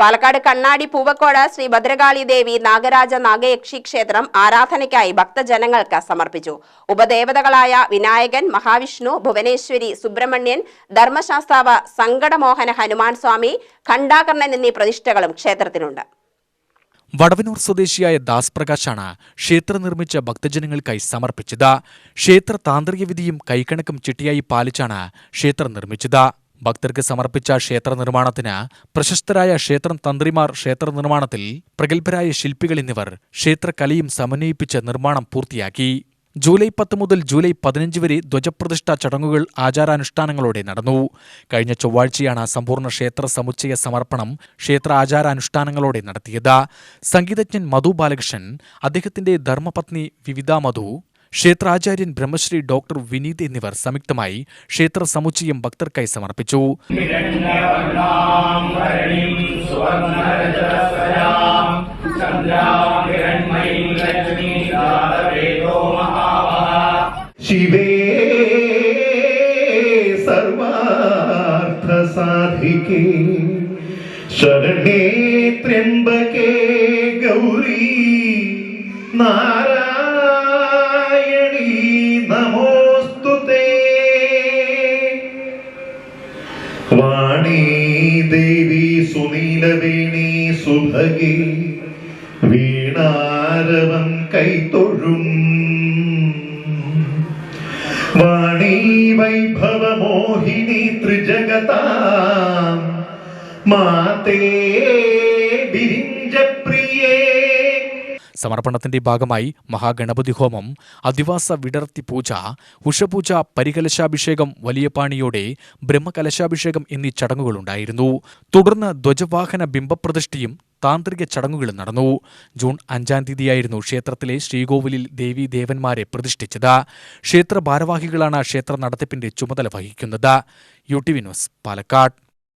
പാലക്കാട് കണ്ണാടി പൂവക്കോട് ശ്രീ ഭദ്രകാളി ദേവി നാഗരാജ നാഗയക്ഷി ക്ഷേത്രം ആരാധനയ്ക്കായി ഭക്തജനങ്ങൾക്ക് സമർപ്പിച്ചു. ഉപദേവതകളായ വിനായകൻ മഹാവിഷ്ണു ഭുവനേശ്വരി സുബ്രഹ്മണ്യൻ ധർമ്മശാസ്താവ് സങ്കടമോഹന ഹനുമാൻ സ്വാമി ഖണ്ഡാകർണൻ എന്നീ പ്രതിഷ്ഠകളും ക്ഷേത്രത്തിനുണ്ട്. വടവനൂർ സ്വദേശിയായ ദാസ് പ്രകാശാണ് ക്ഷേത്രം നിർമ്മിച്ച ഭക്തജനങ്ങൾക്കായി സമർപ്പിച്ചത്. ക്ഷേത്ര താന്ത്രിക വിധിയും കൈക്കണക്കും ചിട്ടിയായി പാലിച്ചാണ് ക്ഷേത്രം നിർമ്മിച്ചത്. ഭക്തർക്ക് സമർപ്പിച്ച ക്ഷേത്ര നിർമ്മാണത്തിന് പ്രശസ്തരായ ക്ഷേത്രം തന്ത്രിമാർ ക്ഷേത്ര നിർമ്മാണത്തിൽ പ്രഗത്ഭരായ ശില്പികൾ എന്നിവർ ക്ഷേത്രകലയും സമന്വയിപ്പിച്ച് നിർമ്മാണം പൂർത്തിയാക്കി. ജൂലൈ പത്ത് മുതൽ ജൂലൈ പതിനഞ്ച് വരെ ധ്വജപ്രതിഷ്ഠാ ചടങ്ങുകൾ ആചാരാനുഷ്ഠാനങ്ങളോടെ നടന്നു. കഴിഞ്ഞ ചൊവ്വാഴ്ചയാണ് സമ്പൂർണ ക്ഷേത്ര സമുച്ചയ സമർപ്പണം ക്ഷേത്ര ആചാരാനുഷ്ഠാനങ്ങളോടെ നടത്തിയത്. സംഗീതജ്ഞൻ മധു ബാലകൃഷ്ണൻ അദ്ദേഹത്തിന്റെ ധർമ്മപത്നി വിവിധ മധു ക്ഷേത്രാചാര്യൻ ബ്രഹ്മശ്രീ ഡോക്ടർ വിനീത് എന്നിവർ സംയുക്തമായി ക്ഷേത്ര സമുച്ചയം ഭക്തർക്കായി സമർപ്പിച്ചു. ശിവേ ശരണേ ത്രയംബകേ ഗൗരി നാരായണ ണേ ദേവി സുനീലവേണി സുഭഗി വീണാരവം കൈത്തൊഴും വാണീ വൈഭവമോഹിനി ത്രിജഗതാ മാതേ ബിരിഞ്ഞ സമർപ്പണത്തിന്റെ ഭാഗമായി മഹാഗണപതി ഹോമം അധിവാസ വിടർത്തി പൂജ ഉഷപൂജ പരികലശാഭിഷേകം വലിയ പാണിയോടെ ബ്രഹ്മകലശാഭിഷേകം എന്നീ ചടങ്ങുകളുണ്ടായിരുന്നു. തുടർന്ന് ധ്വജവാഹന ബിംബപ്രതിഷ്ഠയും താന്ത്രിക ചടങ്ങുകളും നടന്നു. ജൂൺ അഞ്ചാം തീയതിയായിരുന്നു ക്ഷേത്രത്തിലെ ശ്രീകോവിലിൽ ദേവി ദേവന്മാരെ പ്രതിഷ്ഠിച്ചത്. ക്ഷേത്ര ഭാരവാഹികളാണ് ക്ഷേത്ര നടത്തിപ്പിന്റെ ചുമതല വഹിക്കുന്നത്. U T V news Palakkad.